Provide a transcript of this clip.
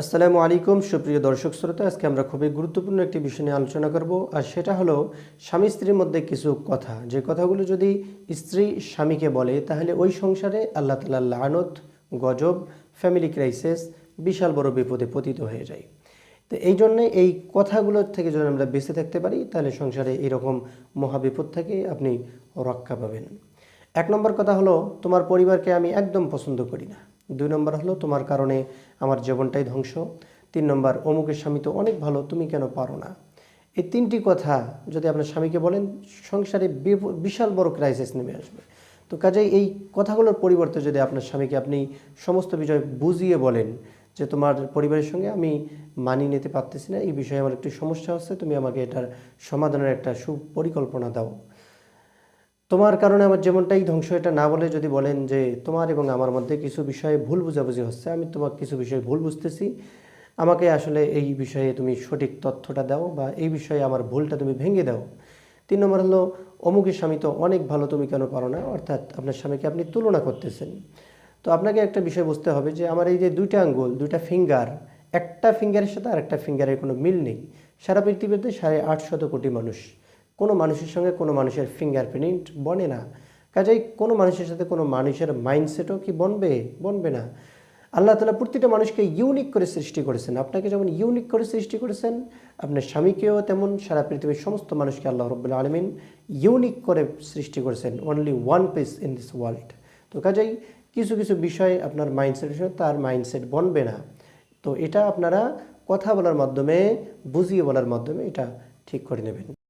আসসালামু আলাইকুম, সুপ্রিয় দর্শক শ্রোতা, আজকে আমরা খুবই গুরুত্বপূর্ণ একটি বিষয় নিয়ে আলোচনা করব, আর সেটা হলো স্বামী স্ত্রীর মধ্যে কিছু কথা। যে কথাগুলো যদি স্ত্রী স্বামীকে বলে, তাহলে ওই সংসারে আল্লাহ তালা লানত, গজব ফ্যামিলি ক্রাইসিস বিশাল বড় বিপদে পতিত হয়ে যায়। তো এই জন্যে এই কথাগুলোর থেকে যদি আমরা বেঁচে থাকতে পারি, তাহলে সংসারে এরকম মহাবিপদ থেকে আপনি রক্ষা পাবেন। এক নম্বর কথা হলো, তোমার পরিবারকে আমি একদম পছন্দ করি না। দুই নম্বর হলো, তোমার কারণে আমার জীবনটাই ধ্বংস। তিন নম্বর, অমুকের স্বামী তো অনেক ভালো, তুমি কেন পারো না? এই তিনটি কথা যদি আপনার স্বামীকে বলেন, সংসারে বিশাল বড় ক্রাইসিস নেমে আসবে। তো কাজেই এই কথাগুলোর পরিবর্তে যদি আপনার স্বামীকে আপনি সমস্ত বিষয় বুঝিয়ে বলেন যে, তোমার পরিবারের সঙ্গে আমি মানিয়ে নিতে পারতেছি না, এই বিষয়ে আমার একটু সমস্যা হচ্ছে, তুমি আমাকে এটার সমাধানের একটা সুপরিকল্পনা দাও। তোমার কারণে আমার জীবনটাই ধ্বংস, এটা না বলে যদি বলেন যে তোমার এবং আমার মধ্যে কিছু বিষয়ে ভুল বুঝাবুঝি হচ্ছে, আমি তোমার কিছু বিষয়ে ভুল বুঝতেছি। আমাকে আসলে এই বিষয়ে তুমি সঠিক তথ্যটা দাও বা এই বিষয়ে আমার ভুলটা তুমি ভেঙে দাও। তিন নম্বর হলো, অমুকের স্বামী তো অনেক ভালো, তুমি কেন পারো না? অর্থাৎ আপনার স্বামীকে আপনি তুলনা করতেছেন। তো আপনাকে একটা বিষয় বুঝতে হবে যে আমার এই যে দুইটা আঙ্গুল, দুইটা ফিঙ্গার একটা ফিঙ্গারের সাথে আর একটা ফিঙ্গারের কোনো মিল নেই। সারা পৃথিবীতে সাড়ে আটশত কোটি মানুষ। কোনো মানুষের সঙ্গে কোনো মানুষের ফিঙ্গারপ্রিন্ট বনে না। কাজেই কোনো মানুষের সাথে কোনো মানুষের মাইন্ডসেটও কি বনবে? বনবে না। আল্লাহ তালা প্রতিটা মানুষকে ইউনিক করে সৃষ্টি করেছেন। আপনাকে যেমন ইউনিক করে সৃষ্টি করেছেন, আপনার স্বামীকেও তেমন সারা পৃথিবীর সমস্ত মানুষকে আল্লাহ রব্বুল আলমিন ইউনিক করে সৃষ্টি করেছেন। Only one piece in this world তো কাজেই কিছু কিছু বিষয় আপনার মাইন্ডসেটের সঙ্গে তার মাইন্ডসেট বনবে না। তো এটা আপনারা কথা বলার মাধ্যমে, বুঝিয়ে বলার মাধ্যমে এটা ঠিক করে নেবেন।